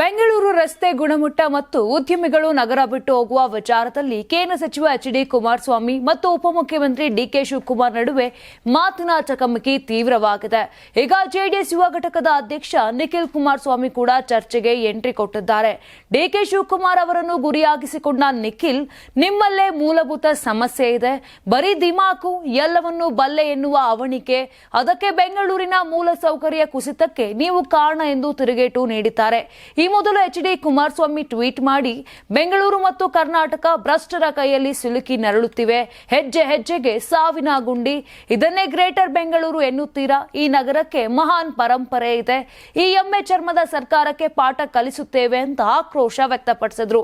ಬೆಂಗಳೂರು ರಸ್ತೆ ಗುಣಮಟ್ಟ ಮತ್ತು ಉದ್ಯಮಿಗಳು ನಗರ ಬಿಟ್ಟು ಹೋಗುವ ವಿಚಾರದಲ್ಲಿ ಕೇಂದ್ರ ಸಚಿವ ಎಚ್ ಡಿ ಕುಮಾರಸ್ವಾಮಿ ಮತ್ತು ಉಪಮುಖ್ಯಮಂತ್ರಿ ಡಿಕೆ ಶಿವಕುಮಾರ್ ನಡುವೆ ಮಾತಿನ ಚಕಮಕಿ ತೀವ್ರವಾಗಿದೆ. ಈಗ ಜೆಡಿಎಸ್ ಯುವ ಘಟಕದ ಅಧ್ಯಕ್ಷ ನಿಖಿಲ್ ಕುಮಾರಸ್ವಾಮಿ ಕೂಡ ಚರ್ಚೆಗೆ ಎಂಟ್ರಿ ಕೊಟ್ಟಿದ್ದಾರೆ. ಡಿಕೆ ಶಿವಕುಮಾರ್ ಅವರನ್ನು ಗುರಿಯಾಗಿಸಿಕೊಂಡ ನಿಖಿಲ್, ನಿಮ್ಮಲ್ಲೇ ಮೂಲಭೂತ ಸಮಸ್ಯೆ ಇದೆ. ಬರೀ ದಿಮಾಕು, ಎಲ್ಲವನ್ನೂ ಬಲ್ಲೆ ಎನ್ನುವ ಅವಣಿಕೆ, ಅದಕ್ಕೆ ಬೆಂಗಳೂರಿನ ಮೂಲಸೌಕರ್ಯ ಕುಸಿತಕ್ಕೆ ನೀವು ಕಾರಣ ಎಂದು ತಿರುಗೇಟು ನೀಡಿದ್ದಾರೆ. ಈ ಮೊದಲು ಎಚ್ ಡಿ ಕುಮಾರಸ್ವಾಮಿ ಟ್ವೀಟ್ ಮಾಡಿ, ಬೆಂಗಳೂರು ಮತ್ತು ಕರ್ನಾಟಕ ಭ್ರಷ್ಟರ ಕೈಯಲ್ಲಿ ಸಿಲುಕಿ ನರಳುತ್ತಿವೆ, ಹೆಜ್ಜೆ ಹೆಜ್ಜೆಗೆ ಸಾವಿನ ಗುಂಡಿ. ಇದನ್ನೇ ಗ್ರೇಟರ್ ಬೆಂಗಳೂರು ಎನ್ನುತ್ತೀರಾ? ಈ ನಗರಕ್ಕೆ ಮಹಾನ್ ಪರಂಪರೆ ಇದೆ. ಈ ಎಮ್ಮೆ ಚರ್ಮದ ಸರ್ಕಾರಕ್ಕೆ ಪಾಠ ಕಲಿಸುತ್ತೇವೆ ಅಂತ ಆಕ್ರೋಶ ವ್ಯಕ್ತಪಡಿಸಿದ್ರು.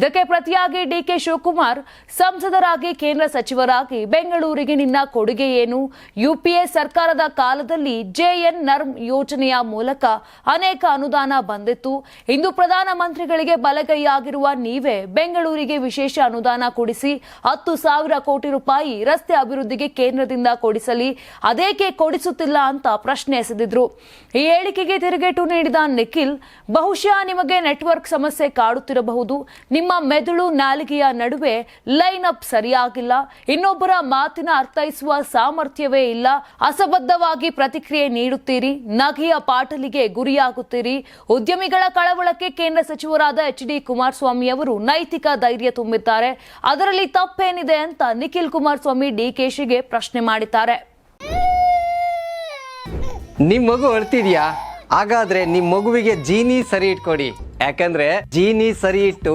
ಇದಕ್ಕೆ ಪ್ರತಿಯಾಗಿ ಡಿಕೆ ಶಿವಕುಮಾರ್, ಸಂಸದರಾಗಿ ಕೇಂದ್ರ ಸಚಿವರಾಗಿ ಬೆಂಗಳೂರಿಗೆ ನಿನ್ನ ಕೊಡುಗೆ ಏನು? ಯುಪಿಎ ಸರ್ಕಾರದ ಕಾಲದಲ್ಲಿ ಜೆಎನ್ ನರ್ಮ್ ಯೋಜನೆಯ ಮೂಲಕ ಅನೇಕ ಅನುದಾನ ಬಂದಿತ್ತು. ಇಂದು ಪ್ರಧಾನಮಂತ್ರಿಗಳಿಗೆ ಬಲಗೈಯಾಗಿರುವ ನೀವೇ ಬೆಂಗಳೂರಿಗೆ ವಿಶೇಷ ಅನುದಾನ ಕೊಡಿಸಿ ಹತ್ತು ಸಾವಿರ ಕೋಟಿ ರೂಪಾಯಿ ರಸ್ತೆ ಅಭಿವೃದ್ಧಿಗೆ ಕೇಂದ್ರದಿಂದ ಕೊಡಿಸಲಿ, ಅದೇಕೆ ಕೊಡಿಸುತ್ತಿಲ್ಲ ಅಂತ ಪ್ರಶ್ನೆ ಎಸೆದಿದ್ರು. ಈ ಹೇಳಿಕೆಗೆ ತಿರುಗೇಟು ನೀಡಿದ ನಿಖಿಲ್, ಬಹುಶಃ ನಿಮಗೆ ನೆಟ್ವರ್ಕ್ ಸಮಸ್ಯೆ ಕಾಡುತ್ತಿರಬಹುದು, ನಿಮ್ಮ ಮೆದುಳು ನಾಲಿಗೆಯ ನಡುವೆ ಲೈನ್ ಅಪ್ ಸರಿಯಾಗಿಲ್ಲ, ಇನ್ನೊಬ್ಬರ ಮಾತಿನ ಅರ್ಥೈಸುವ ಸಾಮರ್ಥ್ಯವೇ ಇಲ್ಲ, ಅಸಬದ್ಧವಾಗಿ ಪ್ರತಿಕ್ರಿಯೆ ನೀಡುತ್ತೀರಿ, ನಗೆಯ ಪಾಟಲಿಗೆ ಗುರಿಯಾಗುತ್ತೀರಿ, ಉದ್ಯಮಿಗಳ ಕಳವಳಕ್ಕೆ ಕೇಂದ್ರ ಸಚಿವರಾದ ಎಚ್ ಡಿ ಕುಮಾರಸ್ವಾಮಿ ಅವರು ನೈತಿಕ ಧೈರ್ಯ ತುಂಬಿದ್ದಾರೆ. ಅದರಲ್ಲಿ ತಪ್ಪೇನಿದೆ ಅಂತ ನಿಖಿಲ್ ಕುಮಾರಸ್ವಾಮಿ ಡಿಕೆಶಿಗೆ ಪ್ರಶ್ನೆ ಮಾಡಿದ್ದಾರೆ. ನಿಮ್ ಮಗು ಅಳ್ತಿದ್ಯಾ? ಹಾಗಾದ್ರೆ ನಿಮ್ ಮಗುವಿಗೆ ಜೀನಿ ಸರಿ ಇಟ್ಕೊಡಿ. ಯಾಕಂದ್ರೆ ಜೀನಿ ಸರಿ ಇಟ್ಟು